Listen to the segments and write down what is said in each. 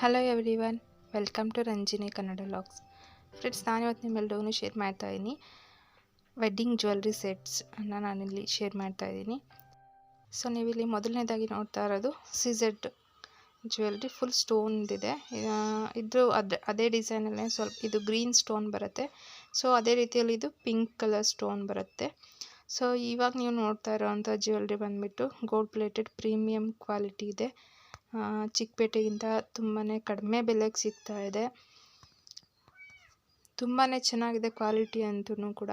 Hello everyone welcome to Ranjini Kannada logs friends ನಾನು ಇವತ್ತು ನಿಮ್ಮೆಲ್ಲರೂ share ಮಾಡ್ತಾ ಇದ್ದೀನಿ ವೆಡ್ಡಿಂಗ್ ಜ್ಯುವೆಲ್ರಿ ಸೆಟ್ಸನ್ನು ನಾನಿಲ್ಲಿ ಶೇರ್ ಮಾಡ್ತಾ ಇದ್ದೀನಿ ಸೊ ನೀವಿಲ್ಲಿ ಮೊದಲನೇದಾಗಿ ನೋಡ್ತಾ ಇರೋದು ಸಿಝೆಡ್ ಜ್ಯುವೆಲ್ರಿ ಫುಲ್ ಸ್ಟೋನ್ದಿದೆ ಇದು ಅದೇ ಅದೇ ಡಿಸೈನಲ್ಲೇ ಸ್ವಲ್ಪ ಇದು ಗ್ರೀನ್ ಸ್ಟೋನ್ ಬರುತ್ತೆ. ಸೊ ಅದೇ ರೀತಿಯಲ್ಲಿ ಇದು ಪಿಂಕ್ ಕಲರ್ ಸ್ಟೋನ್ ಬರುತ್ತೆ. ಸೊ ಇವಾಗ ನೀವು ನೋಡ್ತಾ ಇರೋವಂಥ ಜ್ಯುವೆಲ್ರಿ ಬಂದುಬಿಟ್ಟು ಗೋಲ್ಡ್ ಪ್ಲೇಟೆಡ್ ಪ್ರೀಮಿಯಂ ಕ್ವಾಲಿಟಿ ಇದೆ. ಚಿಕ್ಕಪೇಟೆಗಿಂತ ತುಂಬಾ ಕಡಿಮೆ ಬೆಲೆಗೆ ಸಿಗ್ತಾ ಇದೆ. ತುಂಬಾ ಚೆನ್ನಾಗಿದೆ ಕ್ವಾಲಿಟಿ ಅಂತೂ ಕೂಡ.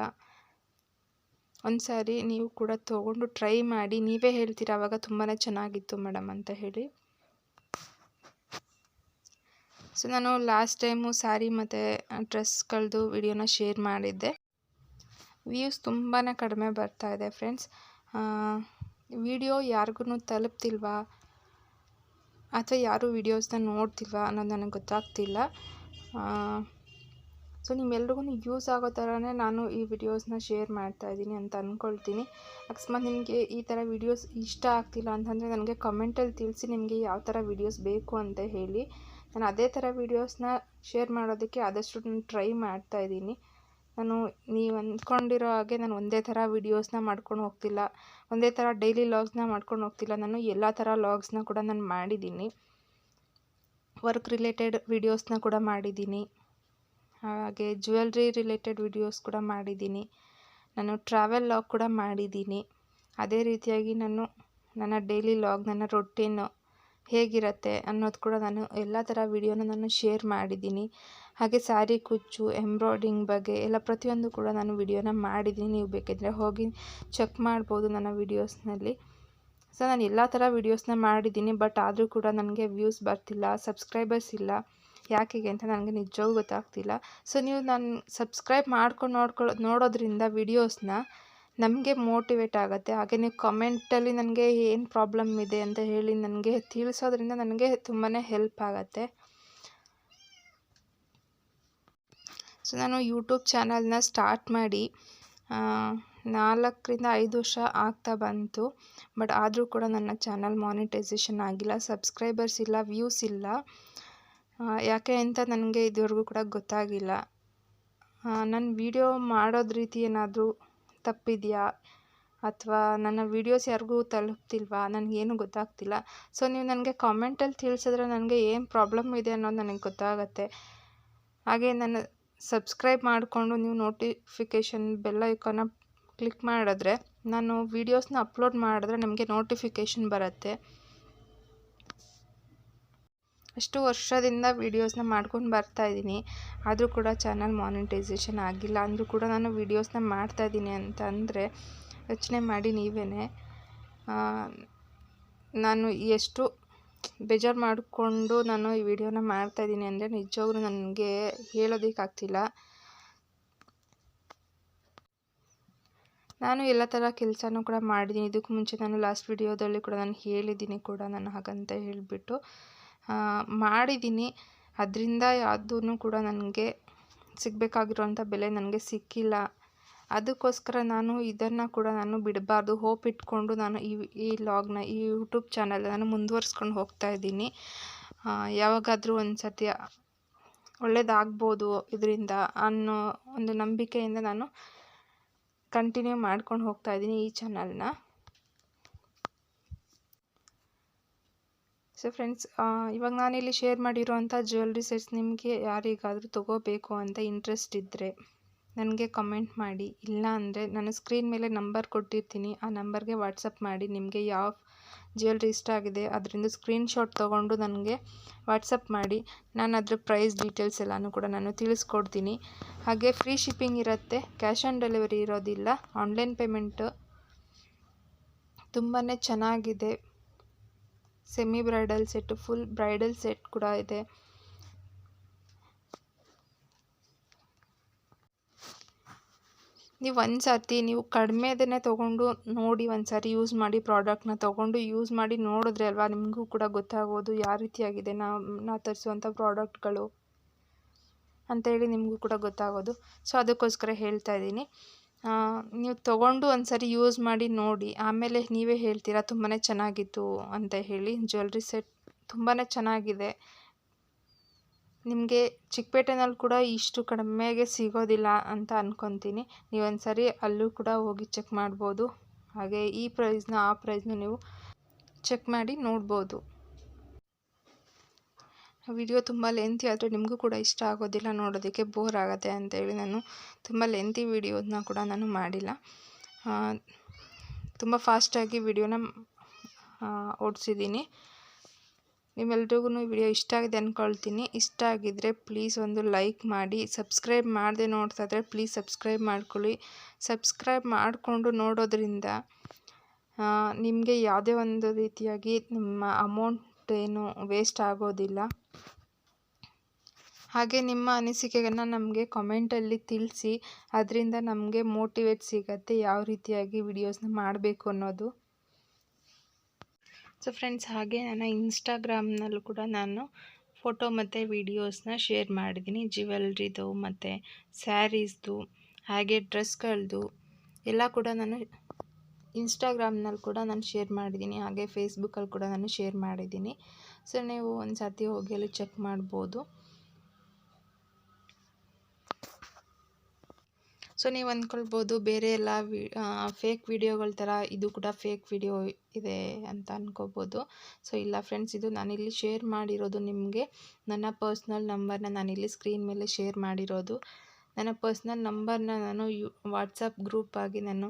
ಒಂದು ಸಾರಿ ನೀವು ಕೂಡ ತೊಗೊಂಡು ಟ್ರೈ ಮಾಡಿ, ನೀವೇ ಹೇಳ್ತೀರ ಆವಾಗ ತುಂಬಾ ಚೆನ್ನಾಗಿತ್ತು ಮೇಡಮ್ ಅಂತ ಹೇಳಿ. ಸೊ, ನಾನು ಲಾಸ್ಟ್ ಟೈಮು ಸ್ಯಾರಿ ಮತ್ತು ಡ್ರೆಸ್ಗಳದ್ದು ವಿಡಿಯೋನ ಶೇರ್ ಮಾಡಿದ್ದೆ. ವ್ಯೂಸ್ ತುಂಬಾ ಕಡಿಮೆ ಬರ್ತಾ ಇದೆ ಫ್ರೆಂಡ್ಸ್. ವಿಡಿಯೋ ಯಾರಿಗೂ ತಲುಪ್ತಿಲ್ವಾ? ಅಥವಾ ಯಾರೂ ವೀಡಿಯೋಸ್ನ ನೋಡ್ತಿಲ್ವಾ ಅನ್ನೋದು ನನಗೆ ಗೊತ್ತಾಗ್ತಿಲ್ಲ. ಸೊ ನಿಮ್ಮೆಲ್ರಿಗೂ ಯೂಸ್ ಆಗೋ ಥರನೇ ನಾನು ಈ ವಿಡಿಯೋಸ್ನ ಶೇರ್ ಮಾಡ್ತಾ ಇದ್ದೀನಿ ಅಂತ ಅಂದ್ಕೊಳ್ತೀನಿ ಅಕಸ್ಮಾತ್ ನಿಮಗೆ ಈ ಥರ ವಿಡಿಯೋಸ್ ಇಷ್ಟ ಆಗ್ತಿಲ್ಲ ಅಂತಂದರೆ ನನಗೆ ಕಮೆಂಟಲ್ಲಿ ತಿಳಿಸಿ ನಿಮಗೆ ಯಾವ ಥರ ವಿಡಿಯೋಸ್ ಬೇಕು ಅಂತ ಹೇಳಿ. ನಾನು ಅದೇ ಥರ ವಿಡಿಯೋಸ್ನ ಶೇರ್ ಮಾಡೋದಕ್ಕೆ ಆದಷ್ಟು ನಾನು ಟ್ರೈ ಮಾಡ್ತಾ ಇದ್ದೀನಿ. ನಾನು ನೀವು ಅಂದ್ಕೊಂಡಿರೋ ಹಾಗೆ ನಾನು ಒಂದೇ ಥರ ವೀಡಿಯೋಸ್ನ ಮಾಡ್ಕೊಂಡು ಹೋಗ್ತಿಲ್ಲ. ಒಂದೇ ಥರ ಡೈಲಿ ಲಾಗ್ಸ್ನ ಮಾಡ್ಕೊಂಡು ಹೋಗ್ತಿಲ್ಲ. ನಾನು ಎಲ್ಲ ಥರ ಲಾಗ್ಸ್ನ ಕೂಡ ನಾನು ಮಾಡಿದ್ದೀನಿ. ವರ್ಕ್ ರಿಲೇಟೆಡ್ ವೀಡಿಯೋಸ್ನ ಕೂಡ ಮಾಡಿದ್ದೀನಿ. ಹಾಗೆ ಜ್ಯುವೆಲ್ರಿ ರಿಲೇಟೆಡ್ ವೀಡಿಯೋಸ್ ಕೂಡ ಮಾಡಿದ್ದೀನಿ. ನಾನು ಟ್ರಾವೆಲ್ ಲಾಗ್ ಕೂಡ ಮಾಡಿದ್ದೀನಿ. ಅದೇ ರೀತಿಯಾಗಿ ನಾನು ನನ್ನ ಡೈಲಿ ಲಾಗ್ ನನ್ನ ರೊಟೀನು ಹೇಗಿರುತ್ತೆ ಅನ್ನೋದು ಕೂಡ ನಾನು ಎಲ್ಲ ಥರ ವಿಡಿಯೋನ ನಾನು ಶೇರ್ ಮಾಡಿದ್ದೀನಿ. ಹಾಗೆ ಸ್ಯಾರಿ ಕುಚ್ಚು, ಎಂಬ್ರಾಯ್ಡಿಂಗ್ ಬಗ್ಗೆ ಎಲ್ಲ ಪ್ರತಿಯೊಂದು ಕೂಡ ನಾನು ವಿಡಿಯೋನ ಮಾಡಿದ್ದೀನಿ. ನೀವು ಬೇಕಿದ್ದರೆ ಹೋಗಿ ಚೆಕ್ ಮಾಡ್ಬೋದು ನನ್ನ ವೀಡಿಯೋಸ್ನಲ್ಲಿ. ಸೊ, ನಾನು ಎಲ್ಲ ಥರ ವೀಡಿಯೋಸ್ನ ಮಾಡಿದ್ದೀನಿ, ಬಟ್ ಆದರೂ ಕೂಡ ನನಗೆ ವ್ಯೂಸ್ ಬರ್ತಿಲ್ಲ, ಸಬ್ಸ್ಕ್ರೈಬರ್ಸ್ ಇಲ್ಲ. ಯಾಕೆಗೆ ಅಂತ ನನಗೆ ನಿಜವೂ ಗೊತ್ತಾಗ್ತಿಲ್ಲ. ಸೊ, ನೀವು ನಾನು ಸಬ್ಸ್ಕ್ರೈಬ್ ಮಾಡ್ಕೊಂಡು ನೋಡ್ಕೊಳ್ಳೋ, ನೋಡೋದ್ರಿಂದ ವಿಡಿಯೋಸ್ನ ನಮಗೆ ಮೋಟಿವೇಟ್ ಆಗುತ್ತೆ. ಹಾಗೆ ನೀವು ಕಮೆಂಟಲ್ಲಿ ನನಗೆ ಏನು ಪ್ರಾಬ್ಲಮ್ ಇದೆ ಅಂತ ಹೇಳಿ ನನಗೆ ತಿಳಿಸೋದ್ರಿಂದ ನನಗೆ ತುಂಬಾ ಹೆಲ್ಪ್ ಆಗುತ್ತೆ. ಸೊ ನಾನು ಯೂಟ್ಯೂಬ್ ಚಾನಲ್ನ ಸ್ಟಾರ್ಟ್ ಮಾಡಿ ನಾಲ್ಕರಿಂದ ಐದು ವರ್ಷ ಆಗ್ತಾ ಬಂತು. ಬಟ್ ಆದರೂ ಕೂಡ ನನ್ನ ಚಾನಲ್ ಮಾನಿಟೈಸೇಷನ್ ಆಗಿಲ್ಲ. ಸಬ್ಸ್ಕ್ರೈಬರ್ಸ್ ಇಲ್ಲ ವ್ಯೂಸ್ ಇಲ್ಲ. ಯಾಕೆ ಅಂತ ನನಗೆ ಇದುವರೆಗೂ ಕೂಡ ಗೊತ್ತಾಗಿಲ್ಲ. ನನ್ನ ವಿಡಿಯೋ ಮಾಡೋದು ರೀತಿ ಏನಾದರೂ ತಪ್ಪಿದೆಯಾ? ಅಥವಾ ನನ್ನ ವೀಡಿಯೋಸ್ ಯಾರಿಗೂ ತಲುಪ್ತಿಲ್ವಾ? ನನಗೇನು ಗೊತ್ತಾಗ್ತಿಲ್ಲ. ಸೊ ನೀವು ನನಗೆ ಕಾಮೆಂಟಲ್ಲಿ ತಿಳಿಸಿದ್ರೆ ನನಗೆ ಏನು ಪ್ರಾಬ್ಲಮ್ ಇದೆ ಅನ್ನೋದು ನನಗೆ ಗೊತ್ತಾಗತ್ತೆ. ಹಾಗೆ ನನ್ನ ಸಬ್ಸ್ಕ್ರೈಬ್ ಮಾಡಿಕೊಂಡು ನೀವು ನೋಟಿಫಿಕೇಷನ್ ಬೆಲ್ ಐಕಾನ ಕ್ಲಿಕ್ ಮಾಡಿದ್ರೆ ನಾನು ವೀಡಿಯೋಸ್ನ ಅಪ್ಲೋಡ್ ಮಾಡಿದ್ರೆ ನಿಮಗೆ ನೋಟಿಫಿಕೇಷನ್ ಬರುತ್ತೆ. ಅಷ್ಟು ವರ್ಷದಿಂದ ವೀಡಿಯೋಸ್ನ ಮಾಡ್ಕೊಂಡು ಬರ್ತಾಯಿದ್ದೀನಿ ಆದರೂ ಕೂಡ ಚಾನಲ್ ಮಾನಿಟೈಸೇಷನ್ ಆಗಿಲ್ಲ. ಅಂದರೂ ಕೂಡ ನಾನು ವೀಡಿಯೋಸ್ನ ಮಾಡ್ತಾಯಿದ್ದೀನಿ ಅಂತ ಅಂದರೆ ಯೋಚನೆ ಮಾಡಿ ನೀವೇ ನಾನು ಎಷ್ಟು ಬೇಜಾರು ಮಾಡಿಕೊಂಡು ನಾನು ಈ ವಿಡಿಯೋನ ಮಾಡ್ತಾಯಿದ್ದೀನಿ ಅಂದರೆ ನಿಜವಾಗ್ಲೂ ನನಗೆ ಹೇಳೋದಕ್ಕಾಗ್ತಿಲ್ಲ. ನಾನು ಎಲ್ಲ ಥರ ಕೆಲಸನೂ ಕೂಡ ಮಾಡಿದ್ದೀನಿ. ಇದಕ್ಕೂ ಮುಂಚೆ ನಾನು ಲಾಸ್ಟ್ ವಿಡಿಯೋದಲ್ಲಿ ಕೂಡ ನಾನು ಹೇಳಿದ್ದೀನಿ ಕೂಡ ನಾನು ಹಾಗಂತ ಹೇಳಿಬಿಟ್ಟು. ಮಾಡಿದ್ದೀನಿ. ಅದರಿಂದ ಯಾವುದೂ ಕೂಡ ನನಗೆ ಸಿಗಬೇಕಾಗಿರೋಂಥ ಬೆಲೆ ನನಗೆ ಸಿಕ್ಕಿಲ್ಲ. ಅದಕ್ಕೋಸ್ಕರ ನಾನು ಇದನ್ನು ಕೂಡ ನಾನು ಬಿಡಬಾರ್ದು. ಹೋಪ್ ಇಟ್ಕೊಂಡು ನಾನು ಈ ಈ ಲಾಗ್ನ ಈ ಯೂಟ್ಯೂಬ್ ಚಾನಲ್ ನಾನು ಮುಂದುವರ್ಸ್ಕೊಂಡು ಹೋಗ್ತಾ ಇದ್ದೀನಿ. ಯಾವಾಗಾದರೂ ಒಂದು ಸತಿ ಒಳ್ಳೇದಾಗ್ಬೋದು ಇದರಿಂದ ಅನ್ನೋ ಒಂದು ನಂಬಿಕೆಯಿಂದ ನಾನು ಕಂಟಿನ್ಯೂ ಮಾಡ್ಕೊಂಡು ಹೋಗ್ತಾ ಇದ್ದೀನಿ ಈ ಚಾನಲ್ನ ಸೊ ಫ್ರೆಂಡ್ಸ್ ಇವಾಗ ನಾನಿಲ್ಲಿ ಶೇರ್ ಮಾಡಿರುವಂಥ ಜ್ಯುವೆಲ್ರಿ ಸೆಟ್ಸ್ ನಿಮಗೆ ಯಾರಿಗಾದರೂ ತೊಗೋಬೇಕು ಅಂತ ಇಂಟ್ರೆಸ್ಟ್ ಇದ್ದರೆ ನನಗೆ ಕಮೆಂಟ್ ಮಾಡಿ. ಇಲ್ಲ ಅಂದರೆ ನಾನು ಸ್ಕ್ರೀನ್ ಮೇಲೆ ನಂಬರ್ ಕೊಟ್ಟಿರ್ತೀನಿ. ಆ ನಂಬರ್ಗೆ ವಾಟ್ಸಪ್ ಮಾಡಿ. ನಿಮಗೆ ಯಾವ ಜ್ಯುವೆಲ್ರಿ ಇಷ್ಟ ಆಗಿದೆ ಅದರಿಂದ ಸ್ಕ್ರೀನ್ಶಾಟ್ ತೊಗೊಂಡು ನನಗೆ ವಾಟ್ಸಪ್ ಮಾಡಿ. ನಾನು ಅದ್ರ ಪ್ರೈಸ್ ಡೀಟೇಲ್ಸ್ ಎಲ್ಲನೂ ಕೂಡ ನಾನು ತಿಳಿಸ್ಕೊಡ್ತೀನಿ. ಹಾಗೆ ಫ್ರೀ ಶಿಪ್ಪಿಂಗ್ ಇರುತ್ತೆ ಕ್ಯಾಶ್ ಆನ್ ಡೆಲಿವರಿ ಇರೋದಿಲ್ಲ ಆನ್ಲೈನ್ ಪೇಮೆಂಟು ತುಂಬಾ ಚೆನ್ನಾಗಿದೆ. Semi bridal set full bridal set ಕೂಡ ಇದೆ ನೀವು ಒಂದು ಸರ್ತಿ ನೀವು ಕಡಿಮೆದನ್ನೇ ತೊಗೊಂಡು ನೋಡಿ ಒಂದು ಸಾರಿ ಯೂಸ್ ಮಾಡಿ ಪ್ರಾಡಕ್ಟ್ನ ತೊಗೊಂಡು ಯೂಸ್ ಮಾಡಿ ನೋಡಿದ್ರೆ ಅಲ್ವಾ ನಿಮಗೂ ಕೂಡ ಗೊತ್ತಾಗೋದು ಯಾವ ರೀತಿಯಾಗಿದೆ ನಾ ನಾ ತರಿಸುವಂಥ ಪ್ರಾಡಕ್ಟ್ಗಳು ಅಂತೇಳಿ ನಿಮಗೂ ಕೂಡ ಗೊತ್ತಾಗೋದು. ಸೊ ಅದಕ್ಕೋಸ್ಕರ ಹೇಳ್ತಾ ಇದ್ದೀನಿ. ನೀವು ತೊಗೊಂಡು ಒಂದು ಸರಿ ಯೂಸ್ ಮಾಡಿ ನೋಡಿ. ಆಮೇಲೆ ನೀವೇ ಹೇಳ್ತೀರಾ ತುಂಬಾ ಚೆನ್ನಾಗಿತ್ತು ಅಂತ ಹೇಳಿ. ಜ್ಯುವೆಲ್ರಿ ಸೆಟ್ ತುಂಬಾ ಚೆನ್ನಾಗಿದೆ. ನಿಮಗೆ ಚಿಕ್ಕಪೇಟೆನಲ್ಲಿ ಕೂಡ ಇಷ್ಟು ಕಡಿಮೆಗೆ ಸಿಗೋದಿಲ್ಲ ಅಂತ ಅಂದ್ಕೊತೀನಿ ನೀವೊಂದು ಸರಿ ಅಲ್ಲೂ ಕೂಡ ಹೋಗಿ ಚೆಕ್ ಮಾಡ್ಬೋದು. ಹಾಗೆ ಈ ಪ್ರೈಸ್ನ ಆ ಪ್ರೈಸ್ನ ನೀವು ಚೆಕ್ ಮಾಡಿ ನೋಡ್ಬೋದು. ವಿಡಿಯೋ ತುಂಬ ಲೆಂತಿ ಆದರೆ ನಿಮಗೂ ಕೂಡ ಇಷ್ಟ ಆಗೋದಿಲ್ಲ, ನೋಡೋದಕ್ಕೆ ಬೋರ್ ಆಗುತ್ತೆ ಅಂತೇಳಿ ನಾನು ತುಂಬ ಲೆಂತಿ ವಿಡಿಯೋದನ್ನ ಕೂಡ ನಾನು ಮಾಡಿಲ್ಲ. ತುಂಬ ಫಾಸ್ಟಾಗಿ ವಿಡಿಯೋನ ಓಡಿಸಿದ್ದೀನಿ. ನಿಮ್ಮೆಲ್ರಿಗೂ ವಿಡಿಯೋ ಇಷ್ಟ ಆಗಿದೆ ಅಂದ್ಕೊಳ್ತೀನಿ ಇಷ್ಟ ಆಗಿದ್ದರೆ ಪ್ಲೀಸ್ ಒಂದು ಲೈಕ್ ಮಾಡಿ ಸಬ್ಸ್ಕ್ರೈಬ್ ಮಾಡದೆ ನೋಡ್ತಾ ಇದ್ದರೆ ಪ್ಲೀಸ್ ಸಬ್ಸ್ಕ್ರೈಬ್ ಮಾಡ್ಕೊಳ್ಳಿ. ಸಬ್ಸ್ಕ್ರೈಬ್ ಮಾಡಿಕೊಂಡು ನೋಡೋದ್ರಿಂದ ನಿಮಗೆ ಯಾವುದೇ ಒಂದು ರೀತಿಯಾಗಿ ನಿಮ್ಮ ಅಮೌಂಟ್ ಏನು ವೇಸ್ಟ್ ಆಗೋದಿಲ್ಲ. ಹಾಗೆ ನಿಮ್ಮ ಅನಿಸಿಕೆಯನ್ನು ನಮಗೆ ಕಾಮೆಂಟಲ್ಲಿ ತಿಳಿಸಿ, ಅದರಿಂದ ನಮಗೆ ಮೋಟಿವೇಟ್ ಸಿಗತ್ತೆ ಯಾವ ರೀತಿಯಾಗಿ ವಿಡಿಯೋಸ್ನ ಮಾಡಬೇಕು ಅನ್ನೋದು. ಸೊ ಫ್ರೆಂಡ್ಸ್ ಹಾಗೆ ನನ್ನ ಇನ್ಸ್ಟಾಗ್ರಾಮ್ನಲ್ಲೂ ಕೂಡ ನಾನು ಫೋಟೋ ಮತ್ತು ವೀಡಿಯೋಸ್ನ ಶೇರ್ ಮಾಡಿದ್ದೀನಿ. ಜ್ಯುವೆಲ್ರಿದು ಮತ್ತು ಸ್ಯಾರೀಸ್ದು ಹಾಗೆ ಡ್ರೆಸ್ಗಳದ್ದು ಎಲ್ಲ ಕೂಡ ನಾನು ಇನ್ಸ್ಟಾಗ್ರಾಮ್ನಲ್ಲಿ ಕೂಡ ನಾನು ಶೇರ್ ಮಾಡಿದ್ದೀನಿ. ಹಾಗೆ ಫೇಸ್ಬುಕ್ಕಲ್ಲಿ ಕೂಡ ನಾನು ಶೇರ್ ಮಾಡಿದ್ದೀನಿ. ಸೊ ನೀವು ಒಂದು ಸರ್ತಿ ಹೋಗಿ ಅಲ್ಲಿ ಚೆಕ್ ಮಾಡ್ಬೋದು. ಸೊ ನೀವು ಅಂದ್ಕೊಳ್ಬೋದು ಬೇರೆ ಎಲ್ಲ ಫೇಕ್ ವಿಡಿಯೋಗಳ ಥರ ಇದು ಕೂಡ ಫೇಕ್ ವಿಡಿಯೋ ಇದೆ ಅಂತ ಅಂದ್ಕೋಬೋದು ಸೊ ಇಲ್ಲ ಫ್ರೆಂಡ್ಸ್ ಇದು ನಾನಿಲ್ಲಿ ಶೇರ್ ಮಾಡಿರೋದು ನಿಮಗೆ. ನನ್ನ ಪರ್ಸ್ನಲ್ ನಂಬರ್ನ ನಾನಿಲ್ಲಿ ಸ್ಕ್ರೀನ್ ಮೇಲೆ ಶೇರ್ ಮಾಡಿರೋದು. ನನ್ನ ಪರ್ಸ್ನಲ್ ನಂಬರ್ನ ನಾನು ಯು ವಾಟ್ಸಪ್ ಆಗಿ ನಾನು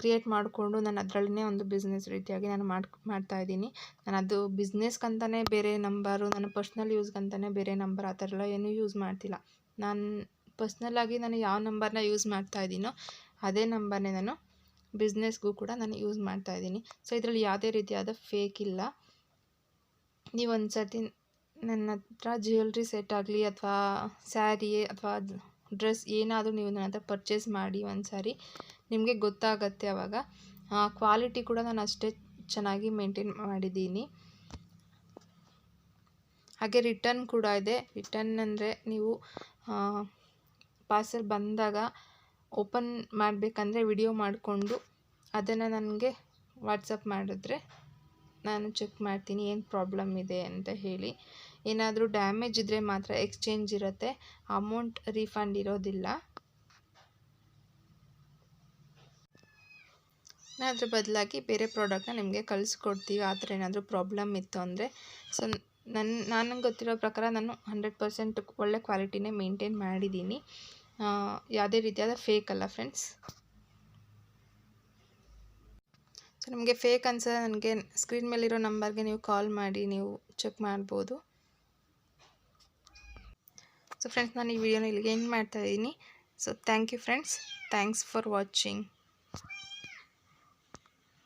ಕ್ರಿಯೇಟ್ ಮಾಡಿಕೊಂಡು ನಾನು ಅದರಲ್ಲೇ ಒಂದು ಬಿಸ್ನೆಸ್ ರೀತಿಯಾಗಿ ನಾನು ಮಾಡಿ ಮಾಡ್ತಾಯಿದ್ದೀನಿ ನಾನು ಅದು ಬಿಸ್ನೆಸ್ಗಂತಲೇ ಬೇರೆ ನಂಬರು ನನ್ನ ಪರ್ಸ್ನಲ್ ಯೂಸ್ಗಂತಲೇ ಬೇರೆ ನಂಬರ್ ಆ ಥರ ಎಲ್ಲ ಏನೂ ಯೂಸ್ ಮಾಡ್ತಿಲ್ಲ. ನಾನು ಪರ್ಸ್ನಲ್ಲಾಗಿ ನಾನು ಯಾವ ನಂಬರ್ನ ಯೂಸ್ ಮಾಡ್ತಾ ಇದ್ದೀನೋ ಅದೇ ನಂಬರ್ನೇ ನಾನು ಬಿಸ್ನೆಸ್ಗೂ ಕೂಡ ನಾನು ಯೂಸ್ ಮಾಡ್ತಾ ಇದ್ದೀನಿ. ಸೊ, ಇದರಲ್ಲಿ ಯಾವುದೇ ರೀತಿಯಾದ ಫೇಕ್ ಇಲ್ಲ. ನೀವು ಒಂದು ಸರ್ತಿ ನನ್ನ ಹತ್ರ ಜ್ಯುವೆಲ್ರಿ ಸೆಟ್ ಆಗಲಿ ಅಥವಾ ಸ್ಯಾರಿ ಅಥವಾ ಡ್ರೆಸ್ ಏನಾದರೂ ನೀವು ನನ್ನ ಹತ್ರ ಪರ್ಚೇಸ್ ಮಾಡಿ ಒಂದು ಸಾರಿ ನಿಮಗೆ ಗೊತ್ತಾಗತ್ತೆ ಆವಾಗ ಕ್ವಾಲಿಟಿ ಕೂಡ ನಾನು ಅಷ್ಟೇ ಚೆನ್ನಾಗಿ ಮೇಂಟೈನ್ ಮಾಡಿದ್ದೀನಿ. ಹಾಗೆ ರಿಟರ್ನ್ ಕೂಡ ಇದೆ. ರಿಟರ್ನ್ ಅಂದರೆ ನೀವು ಪಾರ್ಸೆಲ್ ಬಂದಾಗ ಓಪನ್ ಮಾಡಬೇಕಂದ್ರೆ ವಿಡಿಯೋ ಮಾಡಿಕೊಂಡು ಅದನ್ನು ನನಗೆ ವಾಟ್ಸಪ್ ಮಾಡಿದ್ರೆ ನಾನು ಚೆಕ್ ಮಾಡ್ತೀನಿ ಏನು ಪ್ರಾಬ್ಲಮ್ ಇದೆ ಅಂತ ಹೇಳಿ. ಏನಾದರೂ ಡ್ಯಾಮೇಜ್ ಇದ್ದರೆ ಮಾತ್ರ ಎಕ್ಸ್ಚೇಂಜ್ ಇರುತ್ತೆ ಅಮೌಂಟ್ ರೀಫಂಡ್ ಇರೋದಿಲ್ಲ. ಅದ್ರ ಬದಲಾಗಿ ಬೇರೆ ಪ್ರಾಡಕ್ಟ್ನ ನಿಮಗೆ ಕಳಿಸ್ಕೊಡ್ತೀವಿ, ಆ ಥರ ಏನಾದರೂ ಪ್ರಾಬ್ಲಮ್ ಇತ್ತು ಅಂದರೆ. ಸೊ ನನ್ನ ನನಗೆ ಗೊತ್ತಿರೋ ಪ್ರಕಾರ ನಾನು ಹಂಡ್ರೆಡ್ ಪರ್ಸೆಂಟ್ ಒಳ್ಳೆ ಕ್ವಾಲಿಟಿನೇ ಮೇಂಟೈನ್ ಮಾಡಿದ್ದೀನಿ. ಯಾವುದೇ ರೀತಿಯಾದ ಫೇಕ್ ಅಲ್ಲ ಫ್ರೆಂಡ್ಸ್ ಸೊ ನಿಮಗೆ ಫೇಕ್ ಅನ್ಸೋ ನನಗೆ ಸ್ಕ್ರೀನ್ ಮೇಲಿರೋ ನಂಬರ್ಗೆ ನೀವು ಕಾಲ್ ಮಾಡಿ, ನೀವು ಚೆಕ್ ಮಾಡ್ಬೋದು. ಸೊ ಫ್ರೆಂಡ್ಸ್ ನಾನು ಈ ವಿಡಿಯೋನ ಇಲ್ಲಿಗೆ ಎಂಡ್ ಮಾಡ್ತಾ ಇದ್ದೀನಿ. So thank you friends thanks for watching